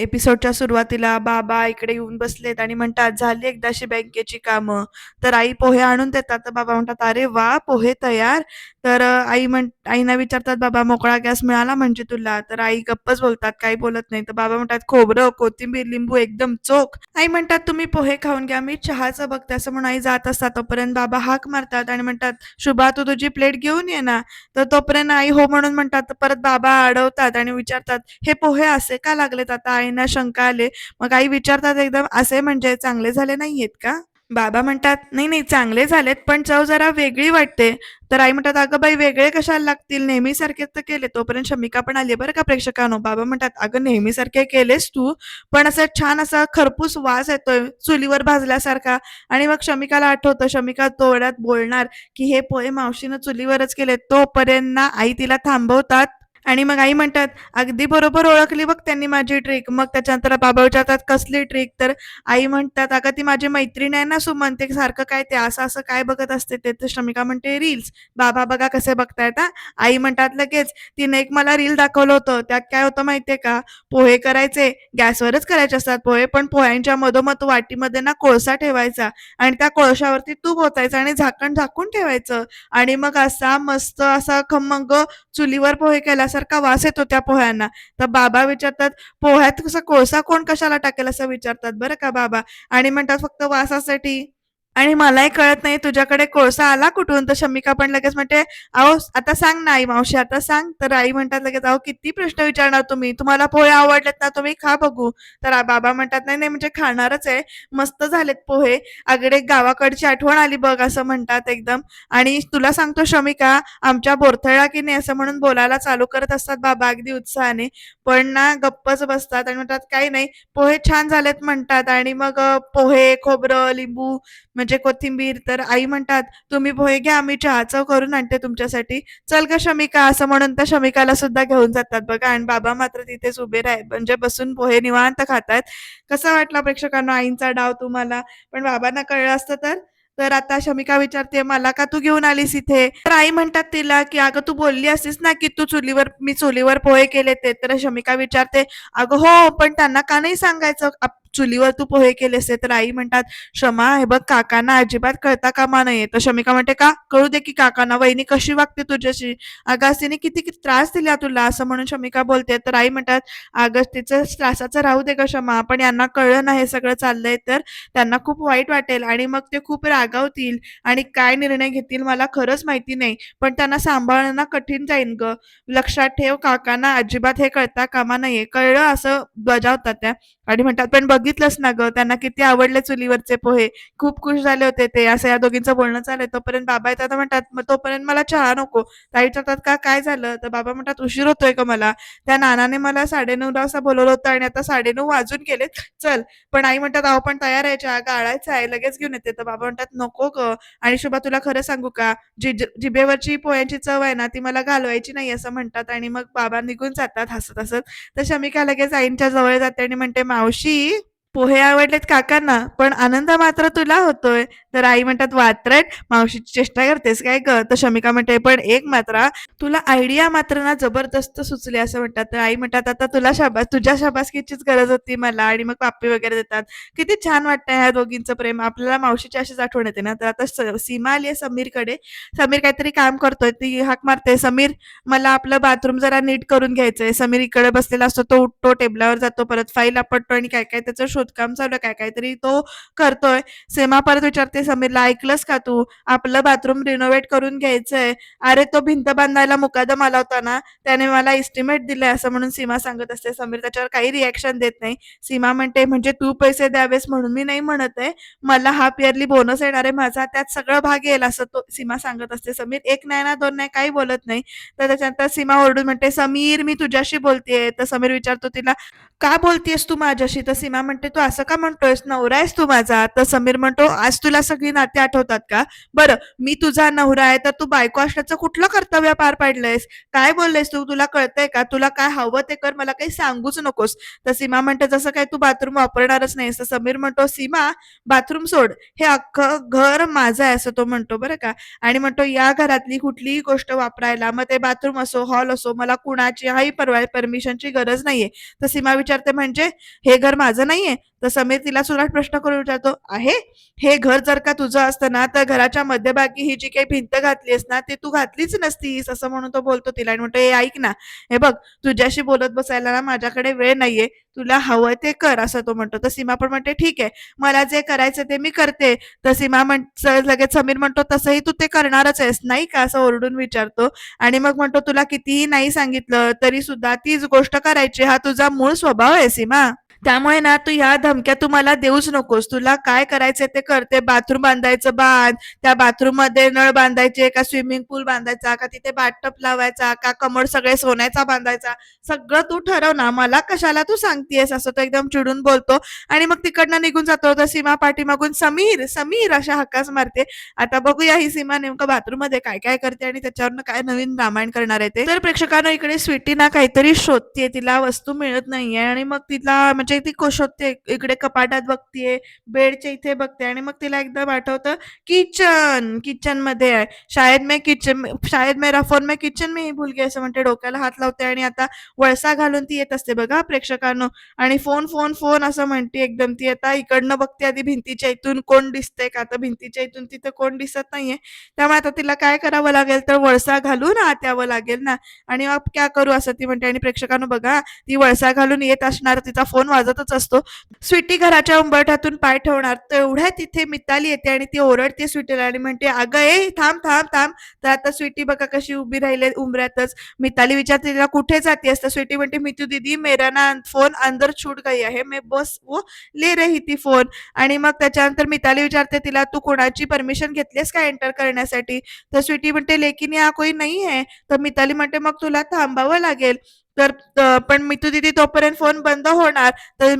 एपिसोडच्या सुरुवातीला बाबा इकडे येऊन बसलेत आणि म्हणतात झाली एकदाशी बँकेची कामं. तर आई पोहे आणून देतात. तर बाबा म्हणतात अरे वा पोहे तयार. तर आई म्हण आईना विचारतात बाबा मोकळा गॅस मिळाला म्हणजे तुला? तर आई गप्पच बोलतात काही बोलत नाही. तर बाबा म्हणतात खोबरं कोथिंबीर लिंबू एकदम चोख. आई म्हणतात तुम्ही पोहे खाऊन घ्या मी चहाचं बघते. असं म्हणून आई जात असतात. तोपर्यंत बाबा हाक मारतात आणि म्हणतात शुभा तू तुझी प्लेट घेऊन ये ना. तर तोपर्यंत आई हो म्हणून म्हणतात परत बाबा अडवतात आणि विचारतात हे पोहे असे का लागलेत? आता आई आईना शंका आले मग आई विचारतात एकदम असे म्हणजे चांगले झाले नाहीयेत का? बाबा म्हणतात नाही नाही चांगले झालेत पण चव जरा वेगळी वाटते. तर आई म्हणतात अगं बाई वेगळे कशाला लागतील? नेहमी सारखेच तर केले तोपर्यंत शमिका पण आली बरं का प्रेक्षकांनो. बाबा म्हणतात अगं नेहमी सारखे केलेस तू पण असं छान असा खरपूस वास येतोय चुलीवर भाजल्यासारखा. आणि मग शमिकाला आठवतं शमिका तोड्यात बोलणार की हे पोहे मावशीनं चुलीवरच केले तोपर्यंत ना आई तिला थांबवतात आणि मग आई म्हणतात अगदी बरोबर ओळखली बघ त्यांनी माझी ट्रिक मग त्याच्यानंतर बाबा विचारतात कसली ट्रिक तर आई म्हणतात अगं ती माझी मैत्रीण आहे ना सुमन ते सारखं काय ते असं असं काय बघत असते ते. तर श्रमिका म्हणते रील्स. बाबा बघा कसे बघतायत हा. आई म्हणतात लगेच. तिने एक मला रील दाखवलं होतं त्यात काय होतं माहितीये का? पोहे करायचे गॅसवरच करायचे असतात पोहे पण पोह्यांच्या मधोमध वाटीमध्ये ना कोळसा ठेवायचा आणि त्या कोळशावरती तूप ओतायचं आणि झाकण झाकून ठेवायचं. आणि मग असा मस्त असा खमंग चुलीवर पोहे केला केल्यासारखा वास येतो त्या पोह्यांना. तर बाबा विचारतात पोह्यात कसा कोळसा कोण कशाला टाकेल? असं विचारतात. बरं का बाबा? आणि म्हणतात फक्त वासासाठी. आणि मलाही कळत नाही तुझ्याकडे कोळसा आला कुठून? तर शमिका पण लगेच म्हणते अहो आता सांग ना आई मावशी आता सांग. तर आई म्हणतात लगेच अहो किती प्रश्न विचारणार तुम्ही? तुम्हाला पोहे आवडलेत ना तुम्ही खा बघू. तर बाबा म्हणतात नाही नाही म्हणजे खाणारच आहे. मस्त झालेत पोहे. अगडे गावाकडची आठवण आली बघ असं म्हणतात एकदम. आणि तुला सांगतो शमिका आमच्या बोरथळा की नाही असं म्हणून बोलायला चालू करत असतात बाबा अगदी उत्साहाने. पण ना गप्पच बसतात आणि म्हणतात काही नाही पोहे छान झालेत म्हणतात. आणि मग पोहे खोबरं लिंबू म्हणजे कोथिंबीर तर आई म्हणतात तुम्ही पोहे घ्या आम्ही चहाचं करून आणते तुमच्यासाठी. चल ग शमिका असं म्हणून तर शमिकाला सुद्धा घेऊन जातात बघा. आणि बाबा मात्र तिथेच उभे राहत म्हणजे बसून पोहे निवांत खातात कसा वाटला प्रेक्षकांना आईंचा डाव तुम्हाला? पण बाबांना कळलं असतं तर? तर आता शमिका विचारते मला का तू घेऊन आलीस इथे? तर आई म्हणतात तिला की अगं तू बोलली असतीस ना की तू चुलीवर मी चुलीवर पोहे केले ते. तर शमिका विचारते अगं हो पण त्यांना का नाही सांगायचं? चुलीवर तू पोहे केलेस ते तर आई म्हणतात क्षमा हे बघ काकांना अजिबात कळता कामा नाहीये तर शमिका म्हणते का? कळू दे की काकांना वहिनी कशी वागते तुझ्याशी? अगास्तीने किती किती त्रास दिला तुला? असं म्हणून शमिका बोलते. तर आई म्हणतात अगस्तीचं त्रासाचं राहू दे ग क्षमा पण यांना कळलं नाही हे सगळं चाललंय तर त्यांना खूप वाईट वाटेल आणि मग ते खूप रागावतील आणि काय निर्णय घेतील मला खरंच माहिती नाही पण त्यांना सांभाळणं कठीण जाईल ग. लक्षात ठेव काकांना अजिबात हे कळता कामा नाहीये कळलं असं बजावतात त्या. आणि म्हणतात पण बघितलंच ना ग? त्यांना किती आवडले चुलीवरचे पोहे. खूप खुश झाले होते ते. असं या दोघींचं बोलणं चाललंय तोपर्यंत बाबा येतात म्हणतात मग तोपर्यंत मला चहा नको. ताई विचारतात का? काय झालं? तर बाबा म्हणतात उशीर होतोय का मला. त्या नानाने मला साडेनऊ असं बोलवलं होतं आणि आता साडेनऊ वाजून गेलेत चल. पण आई म्हणतात अहो पण तयार आहे चहा. गाळायचा आहे. लगेच घेऊन येते. तर बाबा म्हणतात नको ग. आणि शुभा तुला खरं सांगू का? जी- जिभेवरची पोह्यांची चव आहे ना ती मला घालवायची नाही असं म्हणतात. आणि मग बाबा निघून जातात हसत हसत. तर शमिका लगेच आईंच्या जवळ जाते आणि म्हणते मावशी पोहे आवडलेत काकांना पण आनंद मात्र तुला होतोय. तर आई म्हणतात वात्रट मावशीची चेष्टा करतेस काय ग? तर शमिका म्हणते पण एक मात्र तुला आयडिया मात्र ना जबरदस्त सुचले असं म्हणतात. तर आई म्हणतात आता तुला शाबास तुझ्या शाबासकीचीच गरज होती मला आणि मग पापी वगैरे देतात. किती छान वाटतंय ह्या दोघींचं प्रेम. आपल्याला मावशीची अशीच आठवण येते ना. तर आता स- सीमा आली आहे समीरकडे. समीर काहीतरी काम करतोय ती हाक मारते समीर मला आपलं बाथरूम जरा नीट करून घ्यायचंय. समीर इकडे बसलेला असतो तो उठतो टेबलावर जातो परत फाईल आपटतो आणि काय काय त्याचं शोधकाम चालू आहे काय काहीतरी तो करतोय. सीमा परत विचारते समीरला ऐकलंस का तू? आपलं बाथरूम रिनोव्हेट करून घ्यायचंय. अरे तो भिंत बांधायला मुकादम आला होता ना त्याने मला इस्टिमेट दिलाय असं म्हणून सीमा सांगत असते. समीर त्याच्यावर काही रिॲक्शन देत नाही. सीमा म्हणते म्हणजे तू पैसे द्यावेस म्हणून मी नाही म्हणत आहे. मला हाफ इयरली बोनस येणार आहे माझा त्यात सगळं भाग येईल असं तो सीमा सांगत असते. समीर एक नाही ना दोन नाही काही बोलत नाही. तर त्याच्यानंतर सीमा ओरडून म्हणते समीर मी तुझ्याशी बोलतेय. तर समीर विचारतो तिला का बोलतेस तू माझ्याशी? तर सीमा म्हणते तू असं का म्हणतोयस? नवरा आहेस तू माझा. तर समीर म्हणतो आज तुला सगळी नाते आठवतात का? बरं मी तुझा नवरा आहे तर तू बायको असण्याचं कुठलं कर्तव्य पार पाडलंयस? काय बोललेस तू? तुला कळतंय का? तुला काय हवं ते कर मला काही सांगूच नकोस. तर सीमा म्हणते जसं काय तू बाथरूम वापरणारच नाहीस. तर समीर म्हणतो सीमा बाथरूम सोड. हे अख्खं घर माझं आहे असं तो म्हणतो बरं का? आणि म्हणतो या घरातली कुठलीही गोष्ट वापरायला मग ते बाथरूम असो हॉल असो मला कुणाच्याही परवा परमिशनची गरज नाहीये. तर सीमा विचारते म्हणजे हे घर माझं नाहीये? तर समीर तिला सुद्धा प्रश्न करून विचारतो आहे हे घर जर का तुझं असतं ना तर घराच्या मध्यभागी ही जी काही भिंत घातलीस ना ती तू घातलीच नसतीस असं म्हणून तो बोलतो तिला आणि म्हणतो हे ऐक ना हे बघ तुझ्याशी बोलत बसायला ना माझ्याकडे वेळ नाहीये तुला हवं ते कर असं तो म्हणतो. तर सीमा पण म्हणते ठीक आहे मला जे करायचं ते मी करते. तर सीमा म्हण लगेच समीर म्हणतो तसंही तू ते करणारच आहेस नाही का? असं ओरडून विचारतो. आणि मग म्हणतो तुला कितीही नाही सांगितलं तरी सुद्धा तीच गोष्ट करायची हा तुझा मूळ स्वभाव आहे सीमा. त्यामुळे ना तू ह्या धमक्या तू मला देऊच नकोस. तुला काय करायचंय ते करते. बाथरूम बांधायचं बांध. त्या बाथरूममध्ये नळ बांधायचे का स्विमिंग पूल बांधायचा का तिथे बाथटब लावायचा का कमळ सगळे सोन्याचा बांधायचा. सगळं तू ठरव ना. मला कशाला तू सांगतेस असं तो एकदम चिडून बोलतो. आणि मग तिकडनं निघून जातो. तर सीमा पाठीमागून समीर समीर अशा हक्काच मारते. आता बघूया ही सीमा नेमकं बाथरूममध्ये काय काय करते आणि त्याच्यावरनं काय नवीन रामायण करणार आहे ते. तर प्रेक्षकांना इकडे स्वीटी ना काहीतरी शोधते तिला वस्तू मिळत नाहीये. आणि मग तिला म्हणजे ती को- होते इकडे कपाटात बघतीये बेडच्या इथे बघते. आणि मग तिला एकदम आठवतं किचन किचनमध्ये आहे. शायद मी किचन शायद मेरा फोन मैं किचन मी भूल गे असं म्हणते डोक्याला हात लावते आणि आता वळसा घालून ती येत असते बघा प्रेक्षकांनो. आणि फोन फोन फोन असं म्हणते एकदम ती. आता इकडनं बघते आधी भिंतीच्या इथून कोण दिसतंय का? आता भिंतीच्या इथून तिथं कोण दिसत नाहीये. त्यामुळे आता तिला काय करावं लागेल? तर वळसा घालून आत यावं लागेल ना. आणि मग काय करू असं ती म्हणते. आणि प्रेक्षकांनो बघा ती वळसा घालून येत असणार तिचा फोन वाजतच असतो. स्वीटी घराच्या उंबरठ्यातून पाय ठेवणार तेवढ्या तिथे मिताली येते आणि ती ओरडते स्वीटीला आणि म्हणते अगं ए थांब थांब थांब. तर आता स्वीटी बघा कशी उभी राहिले उंबऱ्यातच. मिताली विचारते तिला कुठे जाते असता स्वीटी म्हणते मितू दीदी मेरा ना फोन अंदर छूट गई आहे. मैं बस वो ले रही ती फोन. आणि मग त्याच्यानंतर मिताली विचारते तिला तू कोणाची परमिशन घेतलीस का एंटर करण्यासाठी? तर स्वीटी म्हणते लेकिन या कोई नाही आहे. तर मिताली म्हणते मग तुला थांबावं लागेल. तर पण मितू दिदी तोपर्यंत फोन बंद होणार. तर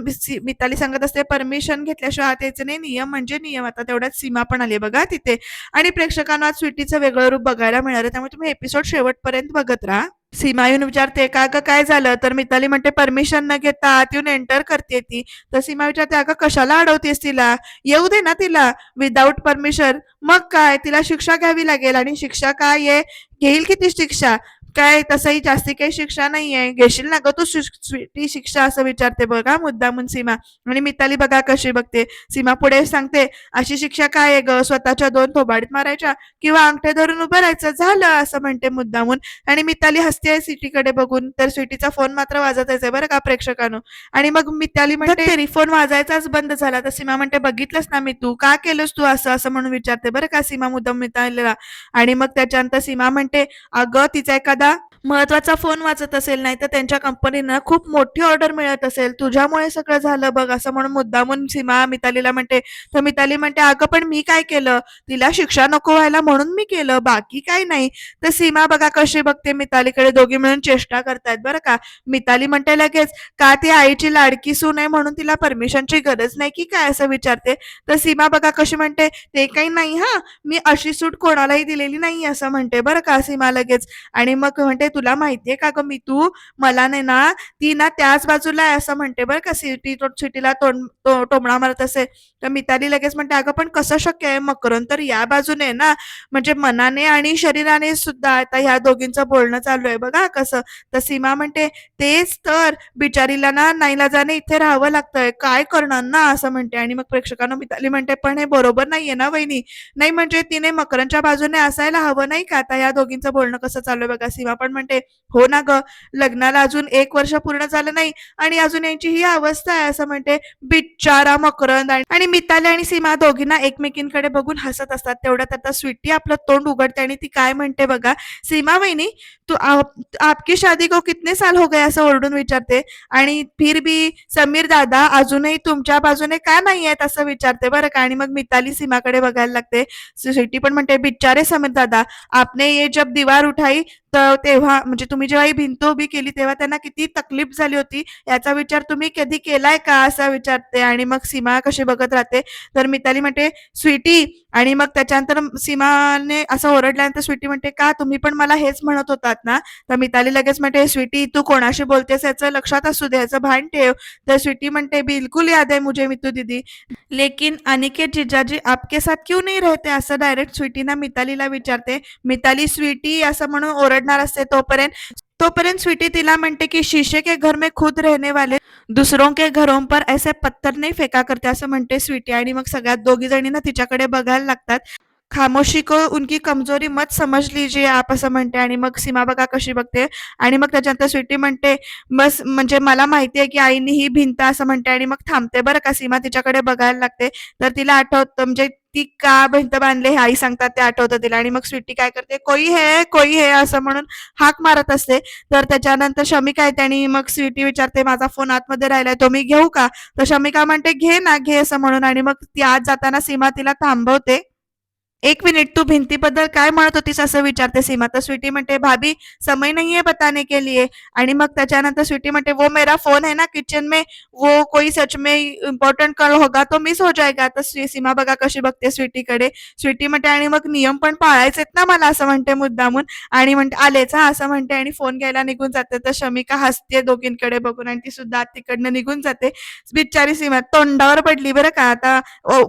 मिताली सांगत असते परमिशन घेतल्याशिवाय त्याचे नाही नियम म्हणजे नियम. आता तेवढ्यात सीमा पण आली बघा तिथे. आणि प्रेक्षकांना आज स्वीटीचं वेगळं रूप बघायला मिळालं त्यामुळे तुम्ही एपिसोड शेवटपर्यंत बघत राहा. सीमा येऊन विचारते का ग काय झालं? तर मिताली म्हणते परमिशन न घेता आत येऊन एंटर करते ती. तर सीमा विचारते अगं कशाला अडवतेस तिला? येऊ दे ना तिला. विदाऊट परमिशन मग काय? तिला शिक्षा घ्यावी लागेल. आणि शिक्षा काय आहे? घेईल किती शिक्षा? काय तसंही जास्ती काही शिक्षा नाहीये. घेशील ना ग तू स्वीटी शिक्षा असं विचारते बघा मुद्दामून सीमा. आणि मिताली बघा कशी बघते. सीमा पुढे सांगते अशी शिक्षा काय आहे ग? स्वतःच्या दोन थोबाडीत मारायच्या किंवा अंगठे धरून उभं राहायचं? झालं असं म्हणते मुद्दामून आणि मिताली हसते स्वीटीकडे बघून. तर स्वीटीचा फोन मात्र वाजतच आहे बरं का प्रेक्षकांनो. आणि मग मिताली म्हणते फोन वाजायचाच बंद झाला. तर सीमा म्हणते बघितलंस ना मी तू. का केलंस तू असं? असं म्हणून विचारते बरं का सीमा मुद्दाम मितालीला. आणि मग त्याच्यानंतर सीमा म्हणते अगं तिचा एखादा महत्त्वाचा फोन वाचत असेल नाही तर त्यांच्या कंपनीनं खूप मोठी ऑर्डर मिळत असेल. तुझ्यामुळे सगळं झालं बघ असं म्हणून मुद्दामून सीमा मितालीला म्हणते. तर मिताली म्हणते अगं पण मी काय केलं? तिला शिक्षा नको व्हायला म्हणून मी केलं बाकी काय नाही. तर सीमा बघा कशी बघते मितालीकडे दोघी मिळून चेष्टा करतायत बरं का. मिताली म्हणते लगेच का ती आईची लाडकी सून आहे म्हणून तिला परमिशनची गरज नाही की काय? असं विचारते. तर सीमा बघा कशी म्हणते ते काही नाही हा. मी अशी सूट कोणालाही दिलेली नाही असं म्हणते बरं का सीमा लगेच. आणि मग म्हणते तुला माहितीये का ग मी तू मला नाही ना ती ना त्याच बाजूला आहे असं म्हणते बरं का सिटी सिटीला तोंड टोमणा मारत असे. तर मिताली लगेच म्हणते अगं पण कसं शक्य आहे? मकरन तर या बाजूने ना म्हणजे मनाने आणि शरीराने सुद्धा आता ह्या दोघींचं बोलणं चालू आहे बघा कसं. तर सीमा म्हणते तेच तर बिचारीला ना नाईलाजाने इथे राहावं लागतंय. काय करणार ना? असं म्हणते. आणि मग प्रेक्षकांना मिताली म्हणते पण हे बरोबर नाहीये ना वहिनी. नाही म्हणजे तिने मकरनच्या बाजूने असायला हवं नाही का? आता या दोघींचं बोलणं कसं चालू आहे बघा. सीमा पण म्हणते हो ना ग लग्नाला अजून एक वर्ष पूर्ण झालं नाही आणि अजून यांची ही अवस्था आहे असं म्हणते बिचारा मकरंद. आणि मिताली आणि सीमा दोघींना एकमेकींकडे बघून हसत असतात. तेवढ्यात आता स्वीटी आपलं तोंड उघडते आणि ती काय म्हणते बघा सीमा वहिनी तू आप- आपकी शादी को कितने साल हो गए? असं ओरडून विचारते. आणि फिर भी समीर दादा अजूनही तुमच्या बाजूने का नाही आहेत असं विचारते बरं का. आणि मग मिताली सीमाकडे बघायला लागते. स्वीटी पण म्हणते बिचारे समीर दादा आपने ये जब दीवार उठाई तर तेव्हा म्हणजे तुम्ही जेव्हा ही भिंत उभी केली तेव्हा त्यांना किती तकलीफ झाली होती याचा विचार तुम्ही कधी केलाय का? असा विचारते. आणि मग सीमा कशी बघत राहते. तर मिताली म्हणते स्वीटी आणि मग त्याच्यानंतर सीमाने असं ओरडल्यानंतर स्वीटी म्हणते का तुम्ही पण मला हेच म्हणत होतात ना? तर मिताली लगेच म्हणते स्वीटी तू कोणाशी बोलतेस याचं लक्षात असू दे याचं भान ठेव. तर स्वीटी म्हणते बिलकुल याद आहे मुझे मितू दीदी. लेकिन अनिकेत जिजाजी आपके साथ क्यू नाही रहते? असं डायरेक्ट स्वीटीना मितालीला विचारते. मिताली स्वीटी असं म्हणून ओरडणार असते तोपर्यंत तोपर्यंत स्वीटी तिला म्हणते की शीशे के घर में खुद रहने वाले दुसरों के घरों पर ऐसे पत्थर नाही फेका करते असं म्हणते स्वीटी. आणि मग सगळ्यात दोघी जणी ना तिच्याकडे बघायला लागतात. खामोशी को उनकी कमजोरी मत समज लीजिए आप असं म्हणते. आणि मग सीमा बघा कशी बघते. आणि मग त्याच्यानंतर स्वीटी म्हणते बस म्हणजे मला माहिती आहे की आईनी ही भिंत असं म्हणते. आणि मग थांबते बरं का सीमा तिच्याकडे बघायला लागते. तर तिला आठवतं म्हणजे ती का भिंत बांधले हे आई सांगतात ते आठवतं तिला. आणि मग स्वीटी काय करते कोई हे कोई हे असं म्हणून हाक मारत असते. तर त्याच्यानंतर शमिका येते आणि मग स्वीटी विचारते माझा फोन आतमध्ये राहिलाय तो मी घेऊ का? तर शमिका म्हणते घे ना घे असं म्हणून. आणि मग ती आत जाताना सीमा तिला थांबवते. एक मिनिट तू भिंतीबद्दल काय म्हणत होतीस असं विचारते सीमा. तर स्वीटी म्हणते भाभी समय नहीं है बताने के लिए. आणि मग त्याच्यानंतर स्वीटी म्हणते वो मेरा फोन है ना किचन में. वो कोई सच में इम्पॉर्टंट कॉल होगा तो मिस हो जाएगा. तर सीमा बघा कशी बघते स्वीटीकडे. स्वीटी म्हणते आणि मग नियम पण पाळायचेत ना मला असं म्हणते मुद्दामून. आणि म्हणते आलेच हा असं म्हणते आणि फोन घ्यायला निघून जाते. तर शमिका हसते दोघींकडे बघून आणि ती सुद्धा तिकडनं निघून जाते. बिचारी सीमा तोंडावर पडली बरं का. आता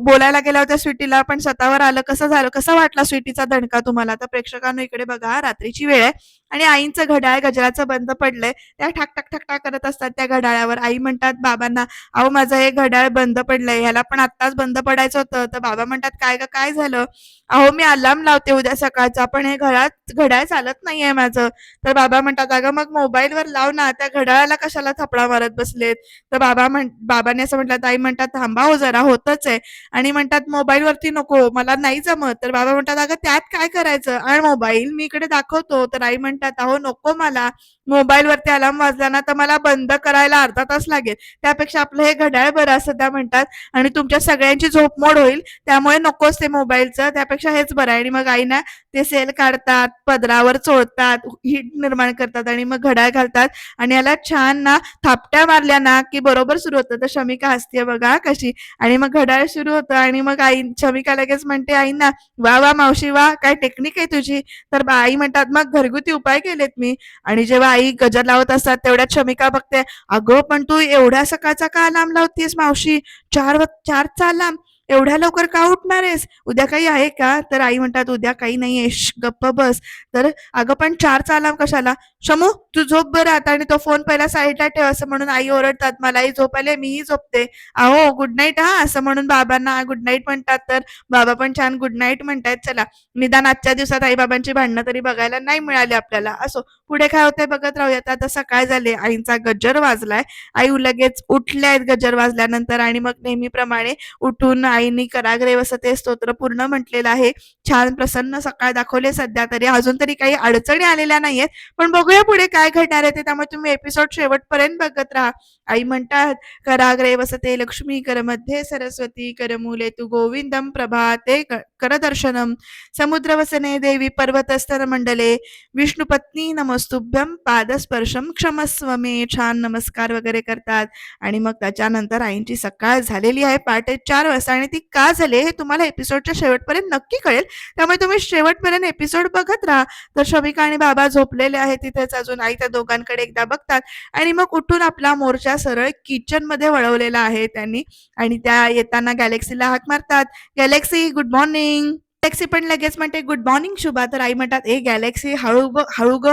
बोलायला गेल्या होत्या स्वीटीला पण स्वतःवर आलं कसं झालं? कसा वाटला स्वीटीचा दणका तुम्हाला? तर प्रेक्षकांना इकडे बघा रात्रीची वेळ आहे आणि आईंचं घड्याळ गजराचं बंद पडलंय. त्या ठाक ठाक ठाक ठाक करत असतात त्या घड्याळावर. आई म्हणतात बाबांना अहो माझं हे घड्याळ बंद पडलंय. ह्याला पण आत्ताच बंद पडायचं होतं. तर बाबा म्हणतात काय ग काय झालं? अहो मी अलार्म लावते उद्या सकाळचा पण हे घरात घड्याळ चालत नाहीये माझं. तर बाबा म्हणतात अगं मग मोबाईलवर लाव ना त्या घड्याळाला कशाला थपडा मारत बसलेत? तर बाबा म्हण बाबाने असं म्हटलं आई म्हणतात थांबा हो जरा होतच आहे. आणि म्हणतात मोबाईलवरती नको मला नाही जमत. तर बाबा म्हणतात अगं त्यात काय करायचं? आणि मोबाईल मी इकडे दाखवतो. तर आई म्हणतात अहो नको मला. मोबाईल वरती अलार्म वाजला ना तर मला बंद करायला अर्धा तास लागेल. त्यापेक्षा आपलं हे घड्याळ बरं असं त्या म्हणतात. आणि तुमच्या सगळ्यांची झोपमोड होईल. त्यामुळे नकोच ते मोबाईलचं. त्यापेक्षा हेच बरं आहे. आणि मग आई ना ते सेल काढतात पदरावर चोळतात हीट निर्माण करतात आणि मग घड्याळ घालतात. आणि याला छान ना थापट्या मारल्या ना की बरोबर सुरू होतं. तर शमिका हसते बघा कशी. आणि मग घड्याळ सुरू होतं. आणि मग आई शमिका लगेच म्हणते आईंना वा वा मावशी वा काय टेक्निक आहे तुझी? तर बा- आई म्हणतात मग घरगुती उपाय केलेत मी. आणि जेव्हा आई गजर लावत असतात तेवढ्यात शमिका बघते अगं पण तू एवढ्या सकाळचा का अलाम लावतीस मावशी? चार व- चारचा अलाम एवढ्या लवकर का उठणार आहेस? उद्या काही आहे का? तर आई म्हणतात उद्या काही नाहीये गप्प बस. तर अगं पण चारचा अलार्म कशाला? शमू तू झोप बरं आता आणि तो फोन पहिला साईडला ठेव असं म्हणून आई ओरडतात. मलाही आई झोपायला मीही झोपते. अहो गुड नाईट हा असं म्हणून बाबांना गुड नाईट म्हणतात. तर बाबा पण छान गुड नाईट म्हणतायत. चला निदान आजच्या दिवसात आई बाबांची भांडणं तरी बघायला नाही मिळाली आपल्याला. असो पुढे काय होतंय बघत राहूयात. आता सकाळ झाले आईंचा गज्जर वाजलाय. आई लगेच उठल्या आहेत गजर वाजल्यानंतर आणि मग नेहमीप्रमाणे उठून आईनी कराग्रे वसते स्तोत्र पूर्ण म्हटलेलं आहे. छान प्रसन्न सकाळ दाखवले सध्या तरी. अजून तरी काही अडचणी आलेल्या नाहीयेत. पण बघूया पुढे काय घडणार आहे ते. त्यामुळे तुम्ही एपिसोड शेवटपर्यंत बघत राहा. आई म्हणतात कराग्रे वसते लक्ष्मी कर मध्ये सरस्वती कर मुले तू गोविंदम प्रभाते क- करदर्शनम समुद्र वसने देवी पर्वतस्तर मंडले। विष्णुपत्नी नमस्तुभ्यम पादस्पर्शम क्षमस्व मे छान नमस्कार वगैरे करतात. आणि मग त्याच्यानंतर आईंची सकाळ झालेली आहे. पहाटे चार वाजता आणि ती का झाली हे तुम्हाला एपिसोडच्या शेवटपर्यंत नक्की कळेल. त्यामुळे तुम्ही शेवटपर्यंत एपिसोड बघत राहा. तर शमिका आणि बाबा झोपलेले आहेत तिथेच अजून. आई त्या दोघांकडे एकदा बघतात. आणि मग उठून आपला मोर्चा सरळ किचनमध्ये वळवलेला आहे त्यांनी. आणि त्या येताना गॅलेक्सीला हाक मारतात. गॅलेक्सी गुड मॉर्निंग गॅलेक्सी पण लगेच म्हणते गुड मॉर्निंग शुभा. तर आई म्हणतात ए गॅलेक्सी हळू ग हळू ग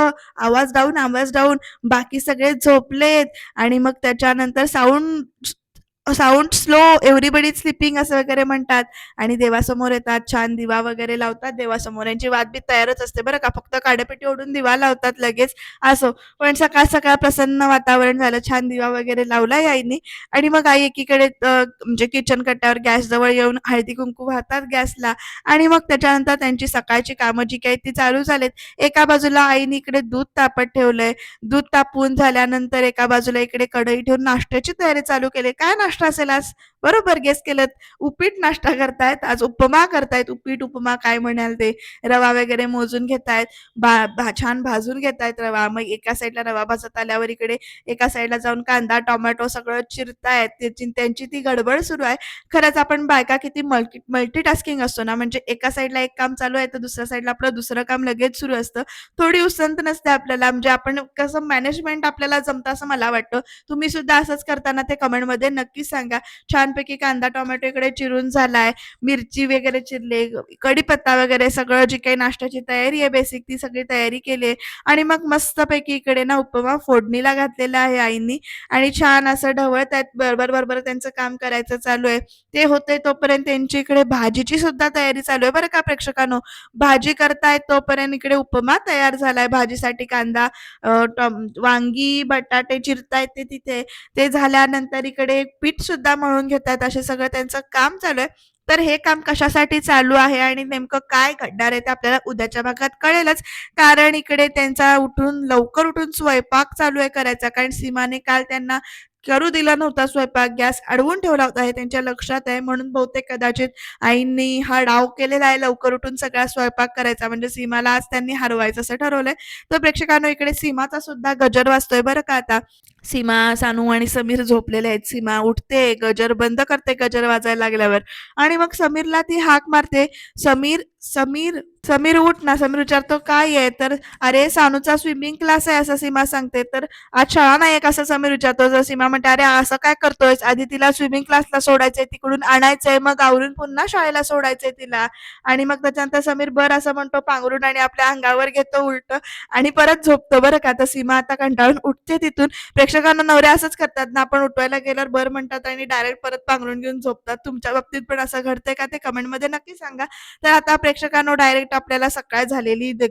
आवाज डाऊन आवाज डाऊन बाकी सगळे झोपलेत. आणि मग त्याच्यानंतर sound sound slow everybody sleeping असं वगैरे म्हणतात. आणि देवासमोर येतात छान दिवा वगैरे लावतात. देवासमोर यांची वादबीत तयारच असते बरं का. फक्त काड्यापेटी ओढून दिवा लावतात लगेच. असो. पण सकाळ सकाळ प्रसन्न वातावरण झालं. छान दिवा वगैरे लावलाय आईनी आणि मग आई एकीकडे म्हणजे किचन कट्ट्यावर गॅस जवळ येऊन हळदी कुंकू वाहतात गॅसला आणि मग त्याच्यानंतर त्यांची सकाळची कामं जी काही ती चालू झालेत. एका बाजूला आईने इकडे दूध तापत ठेवलंय. दूध तापवून झाल्यानंतर एका बाजूला इकडे कढई ठेवून नाश्त्याची तयारी चालू केली. काय नाश्ता असेल आज बरोबर गेस केलं उपीट नाश्ता करतायत. आज उपमा करतायत. उपीट, उपमा काय म्हणाल ते. रवा वगैरे मोजून घेतायत. भा छान भाजून घेतायत रवा. मग एका साईडला रवा भाजत आल्यावर इकडे एका साईडला जाऊन कांदा, टोमॅटो सगळं चिरतायत. त्यांची ती गडबड सुरू आहे. खरंच आपण बायका किती मल्टी मल्टीटास्किंग असतो ना, म्हणजे एका साईडला एक काम चालू आहे, तर दुसऱ्या साईडला आपलं दुसरं काम लगेच सुरू असतं. थोडी उसंत नसते आपल्याला. म्हणजे आपण कसं मॅनेजमेंट आपल्याला जमतं असं मला वाटतं. तुम्ही सुद्धा असंच करताना ते कमेंटमध्ये नक्कीच सांगा. छान छानपैकी कांदा, टोमॅटो इकडे चिरून झालाय. मिरची वगैरे चिरले कढीपत्ता वगैरे सगळं जी काही नाश्त्याची तयारी आहे बेसिक ती सगळी तयारी केली आहे आणि मग मस्तपैकी इकडे ना उपमा फोडणीला घातलेला आहे आईंनी आणि छान असं ढवळतायत. बरोबर, बरोबर त्यांचं काम करायचं चालू आहे. ते होतंय तोपर्यंत त्यांची इकडे भाजीची सुद्धा तयारी चालू आहे बरं का प्रेक्षकांनो. भाजी करतायत तोपर्यंत इकडे उपमा तयार झालाय. भाजीसाठी कांदा, वांगी, बटाटे चिरतायत ते तिथे. ते झाल्यानंतर इकडे पीठ सुद्धा मळून घेतात असे सगळं त्यांचं काम चालू आहे. तर हे काम कशासाठी चालू आहे आणि नेमकं काय घडणार आहे ते आपल्याला उद्याच्या भागात कळेलच. कारण इकडे त्यांचा उठून लवकर उठून स्वयंपाक चालू आहे करायचा. कारण सीमाने काल त्यांना करू दिला नव्हता स्वयंपाक. गॅस अडवून ठेवला होता हे त्यांच्या लक्षात आहे. म्हणून बहुतेक कदाचित आईंनी हा डाव केलेला आहे लवकर उठून सगळा स्वयंपाक करायचा. म्हणजे सीमाला आज त्यांनी हरवायचं असं ठरवलंय. तर प्रेक्षकांनो इकडे सीमाचा सुद्धा गजर वाजतोय बरं का आता. सीमा, सानू आणि समीर झोपलेले आहेत. सीमा उठते, गजर बंद करते गजर वाजायला लागल्यावर आणि मग समीरला ती हाक मारते. "समीर, समीर, समीर उठ ना." समीर विचारतो, "काय आहे?" तर "अरे सानूचा स्विमिंग क्लास आहे," असं सीमा सांगते. तर "आज शाळा नाही का?" असं समीर विचारतो. जर सीमा म्हणते, "अरे असं काय करतोयस? आधी तिला स्विमिंग क्लासला सोडायचंय, तिकडून आणायचंय, मग आवरून पुन्हा शाळेला सोडायचंय तिला." आणि मग त्याच्यानंतर समीर बर असं म्हणतो पांघरून आणि आपल्या अंगावर घेतो उलट आणि परत झोपतो बरं का. तर सीमा आता कंटाळून उठते तिथून. प्रेक्षकांना नवरे असंच करतात ना, आपण उठवायला गेल्यावर बरं म्हणतात आणि डायरेक्ट परत पांघरून घेऊन झोपतात. तुमच्या बाबतीत पण असं घडतंय का ते कमेंटमध्ये नक्की सांगा. तर आता प्रेक्षकांनो डायरेक्ट आपल्याला सकाळ झालेली द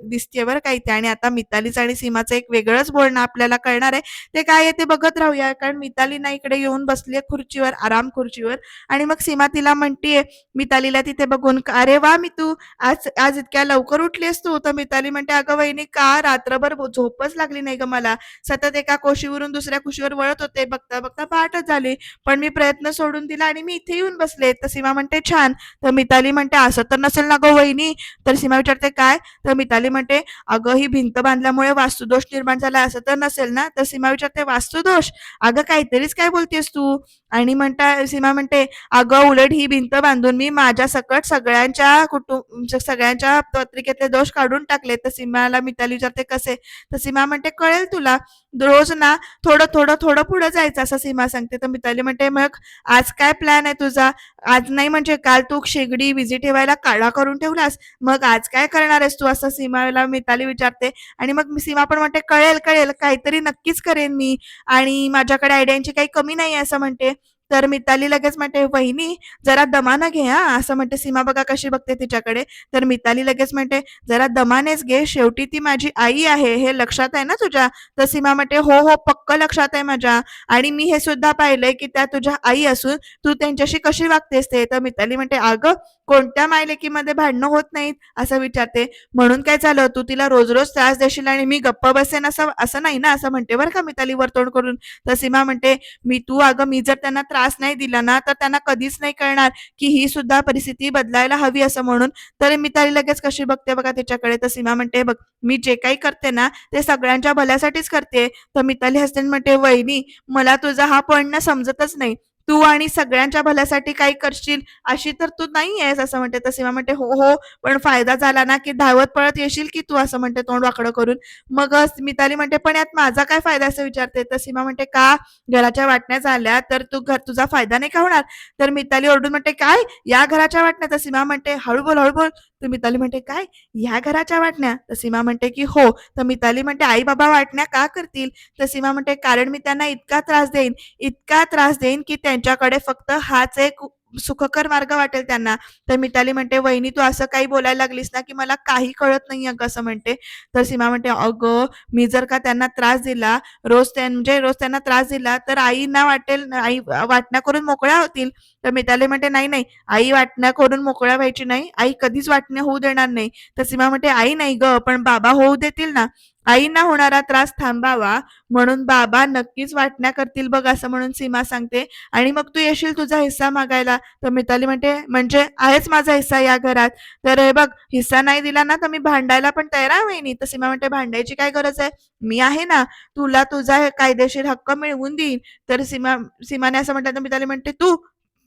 बरं का इथे आणि आता मितालीचं आणि सीमाचं एक वेगळंच बोलणं आपल्याला कळणार आहे. ते काय आहे ते बघत राहूया. कारण मिताली ना इकडे येऊन बसली खुर्चीवर, आराम खुर्चीवर आणि मग सीमा तिला म्हणतीये मितालीला तिथे बघून, "अरे वा मी तू आज आज इतक्या लवकर उठलीस तू?" तर मिताली म्हणते, "अगं वहिनी का रात्रभर झोपच लागली नाही ग मला. सतत एका कोशीवरून दुसऱ्या कुशीवर वळत होते. बघता बघता पहाटच झाली. पण मी प्रयत्न सोडून दिला आणि मी इथे येऊन बसले." तर सीमा म्हणते, "छान." तर मिताली म्हणते, "असं तर नसेल ना गं वहिनी?" तर सीमा विचारते, "काय?" तर मिताली म्हणते, "अगं ही भिंत बांधल्यामुळे वास्तुदोष निर्माण झाला असं तर नसेल ना?" तर सीमा विचारते, "वास्तुदोष? अगं काहीतरीच काय बोलतेस तू?" आणि म्हणता सीमा म्हणते, "अगं उलट ही भिंत बांधून मी माझ्या सकट सगळ्यांच्या कुटुंब सगळ्यांच्या पत्रिकेतले दोष काढून टाकले." तर सीमाला मिताली विचारते, "कसे?" तर सीमा म्हणते, "कळेल तुला. रोज ना थोडं, थोडं, थोडं पुढे जायचं." असं सीमा सांगते. तर मिताली म्हणते, "मग आज काय प्लॅन आहे तुझा? आज नाही म्हणजे काल तू शेगडी विझी ठेवायला काळा करून ठेवलास. मग आज काय करणार आहेस तू?" असं सीमाला मिताली विचारते आणि मग सीमा पण म्हणते, "कळेल, कळेल. काहीतरी नक्कीच करेन मी आणि माझ्याकडे आयडियांची काही कमी नाही असं म्हणते. तर मिताली लगेच म्हणते, "वहिनी जरा दमानं घे हा असं म्हणते. सीमा बघा कशी बघते तिच्याकडे. तर मिताली लगेच म्हणते, "जरा दमानेच घे. शेवटी ती माझी आई आहे. हे लक्षात आहे ना तुझ्या?" तर सीमा म्हणते, "हो, हो. पक्क लक्षात आहे माझ्या आणि मी हे सुद्धा पाहिलंय की त्या तुझ्या आई असून तू त्यांच्याशी कशी वागतेस ते." तर मिताली म्हणते, "अगं कोणत्या मायलेकीमध्ये भांडणं होत नाहीत?" असं विचारते. "म्हणून काय झालं? तू तिला रोज-रोज त्रास देशील आणि मी गप्प बसेन असं असं नाही ना?" असं म्हणते बरं का मिताली वरतोड करून. तर सीमा म्हणते, "मी तू अगं मी जर त्यांना त्रास नाही दिला ना, तर त्यांना कधीच नाही कळणार की ही सुद्धा परिस्थिती बदलायला हवी असं म्हणून." तर मिताली लगेच कशी बघते बघा तिच्याकडे. तर सीमा म्हणते, "बघ मी जे काही करते ना, ते सगळ्यांच्या भल्यासाठीच करते." तर मिताली हसतेन म्हणते, "वहिनी मला तुझा हा पॉइंट ना समजतच नाही. तू आणि सगळ्यांच्या भल्यासाठी काही करशील अशी तर तू नाही आहेस." असं म्हणते. तर सीमा म्हणते, "हो, हो. पण फायदा झाला ना, की धावत पळत येशील की तू?" असं म्हणते तोंड वाकडं करून. मग मिताली म्हणते, "पण यात माझा काय फायदा?" असं विचारते. तर सीमा म्हणते, "का? घराच्या वाटण्या झाल्या तर तू घर तुझा फायदा नाही का होणार?" तर मिताली ओरडून म्हणते, "काय? या घराच्या वाटण्या?" तर सीमा म्हणते, "हळू हळूबोल हळू तर मिताली म्हणते, "काय? ह्या घराच्या वाटण्या?" तर सीमा म्हणते, की "हो." तर मिताली म्हणते, "आई-बाबा वाटण्या का करतील?" तर सीमा म्हणते, "कारण मी त्यांना इतका त्रास देईन, इतका त्रास देईन की त्यांच्याकडे फक्त हाच एक सुखकर मार्ग वाटेल त्यांना." तर मिताली म्हणते, "वहिनी तू असं काही बोलायला लागलीस ना, की मला काही कळत नाही अगं." असं म्हणते. तर सीमा म्हणते, "अगं मी जर का त्यांना त्रास दिला, रोज त्यां म्हणजे रोज त्यांना त्रास दिला, तर आईना वाटेल आई वाटण्या करून मोकळ्या होतील." तर मिताली म्हणते, "नाही, नाही. आई वाटण्या करून मोकळ्या व्हायची नाही. आई कधीच वाटण्या होऊ देणार नाही." तर सीमा म्हणते, "आई नाही ग पण बाबा होऊ देतील ना." आईंना होणारा त्रास थांबावा म्हणून बाबा नक्कीच वाटण्या करतील बघ असं म्हणून सीमा सांगते. आणि मग तू येशील तुझा हिस्सा मागायला. तर मिताली म्हणते म्हणजे आहेच माझा हिस्सा या घरात. तर हे बघ हिस्सा नाही दिला ना तर मी भांडायला पण तयार आहे तर सीमा म्हणते भांडायची काय गरज आहे? मी आहे ना. तुला तुझा कायदेशीर हक्क मिळवून देईन. तर सीमा सीमाने असं म्हटलं तर मिताली म्हणते तू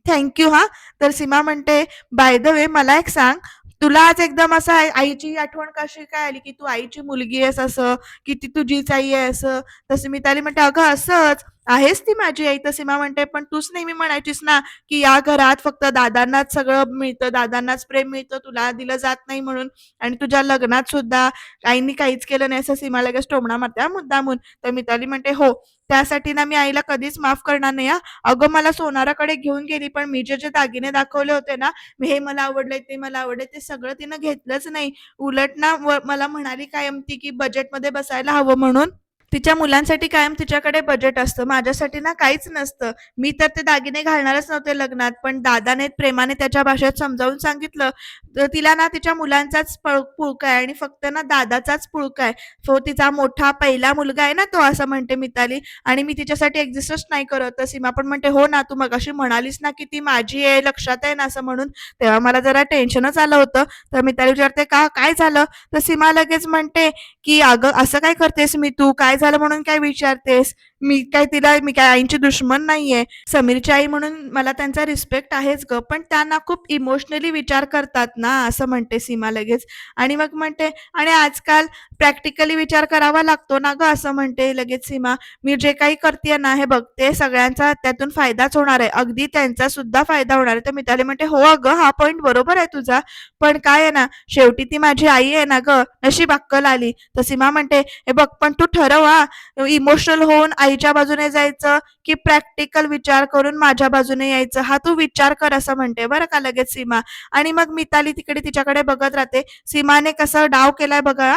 थँक्यू हा. तर सीमा म्हणते बाय द वे मला एक सांग. तुला आज एकदम असं आईची आठवण कशी काय आली की तू आईची मुलगी आहेस असं की ती तुझीच आई आहे असं? तसं मिताली म्हणते अगं असंच. आहेस ती माझी आई? तर सीमा म्हणते पण तूच नेहमी म्हणायचीस ना की या घरात फक्त दादांनाच सगळं मिळतं दादांनाच प्रेम मिळतं तुला दिलं जात नाही म्हणून. आणि तुझ्या लग्नात सुद्धा आईनी काहीच केलं नाही असं सीमा लगेच टोमणा मारते. हा मुद्दामून. तर मिताली म्हणते हो त्यासाठी ना मी आईला कधीच माफ करणार नाही हा. अगं मला सोनाराकडे घेऊन गेली पण मी जे जे दागिने दाखवले होते ना हे मला आवडले ते मला आवडले ते सगळं तिनं घेतलंच नाही. उलट ना मला म्हणाली कायम ती की बजेटमध्ये बसायला हवं म्हणून. तिच्या मुलांसाठी कायम तिच्याकडे बजेट असतं. माझ्यासाठी ना काहीच नसतं. मी तर ते दागिने घालणारच नव्हते लग्नात. पण दादाने प्रेमाने त्याच्या भाषेत समजावून सांगितलं. तर तिला ना तिच्या मुलांचाच पुळका आहे आणि फक्त ना दादाचाच पुळका आहे. तो तिचा मोठा पहिला मुलगा आहे ना तो असं म्हणते मिताली. आणि मी तिच्यासाठी एक्झिस्टच नाही करत. तर सीमा पण म्हणते हो ना तू मगाशी म्हणालीस ना की ती माझी आहे लक्षात आहे ना असं म्हणून तेव्हा मला जरा टेन्शनच आलं होतं. तर मिताली विचारते का काय झालं? तर सीमा लगेच म्हणते की अगं असं काय करतेस मी? तू काय झालं म्हणून काय विचारतेस? मी काय तिला मी काय आईंची दुश्मन नाहीये. समीरची आई म्हणून मला त्यांचा रिस्पेक्ट आहेच ग. पण त्यांना खूप इमोशनली विचार करतात ना असं म्हणते सीमा लगेच. आणि मग म्हणते आणि आजकाल प्रॅक्टिकली विचार करावा लागतो ना ग असं म्हणते लगेच सीमा. मी जे काही करते ना हे बघ ते सगळ्यांचा त्यातून फायदाच होणार आहे. अगदी त्यांचा सुद्धा फायदा होणार आहे. तर मिताली म्हणते हो अगं हा पॉईंट बरोबर आहे तुझा. पण काय आहे ना शेवटी ती माझी आई आहे ना ग नशीब अक्कल आली. तर सीमा म्हणते हे बघ पण तू ठरव हा. इमोशनल होऊन आईच्या बाजूने जायचं की प्रॅक्टिकल विचार करून माझ्या बाजूने यायचं? हा तू विचार कर असं म्हणते बरं का लगेच सीमा. आणि मग मिताली तिकडे तिच्याकडे बघत राहते. सीमाने कसं डाव केलाय बघा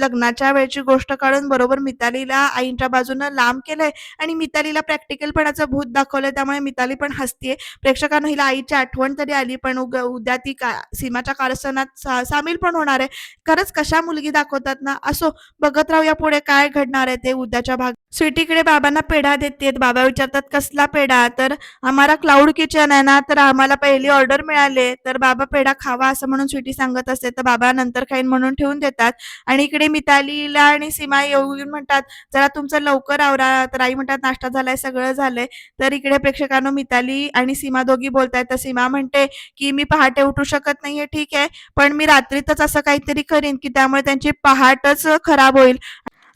लग्नाच्या वेळची गोष्ट काढून बरोबर मितालीला आईच्या बाजूनं लांब केलंय आणि मितालीला प्रॅक्टिकल प्रॅक्टिकलपणाचं भूत दाखवलंय त्यामुळे मिताली पण हसतीये. प्रेक्षकांना हिला आईची आठवण तरी आली पण उग- उद्या ती का सीमाच्या कारस्थानात सा- सामील पण होणार आहे. खरंच कशा मुलगी दाखवतात ना? असो बघत राहूया पुढे काय घडणार आहे ते उद्याच्या भाग स्वीटीकडे बाबांना पेढा देते बाबा विचारतात कसला पेढा? तर आम्हाला क्लाउड किचन आहे ना तर आम्हाला पहिली ऑर्डर मिळाले. तर बाबा पेढा खावा असं म्हणून स्वीटी सांगत असते. तर बाबा नंतर खाईन म्हणून ठेवून देतात. आणि इकडे मितालीला आणि सीमा येऊन म्हणतात जरा तुमचं लवकर आवरा. तर आई म्हणतात नाश्ता झालाय सगळं झालंय. तर इकडे प्रेक्षकांनो मिताली आणि सीमा दोघी बोलतायत. तर सीमा म्हणते की मी पहाटे उठू शकत नाहीये ठीक आहे. पण मी रात्रीतच असं काहीतरी करीन की त्यामुळे त्यांची पहाटच खराब होईल.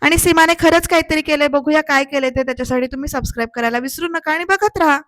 आणि सीमाने खरंच काहीतरी केलंय बघूया काय केलंय ते. त्याच्यासाठी तुम्ही सबस्क्राईब करायला विसरू नका आणि बघत राहा.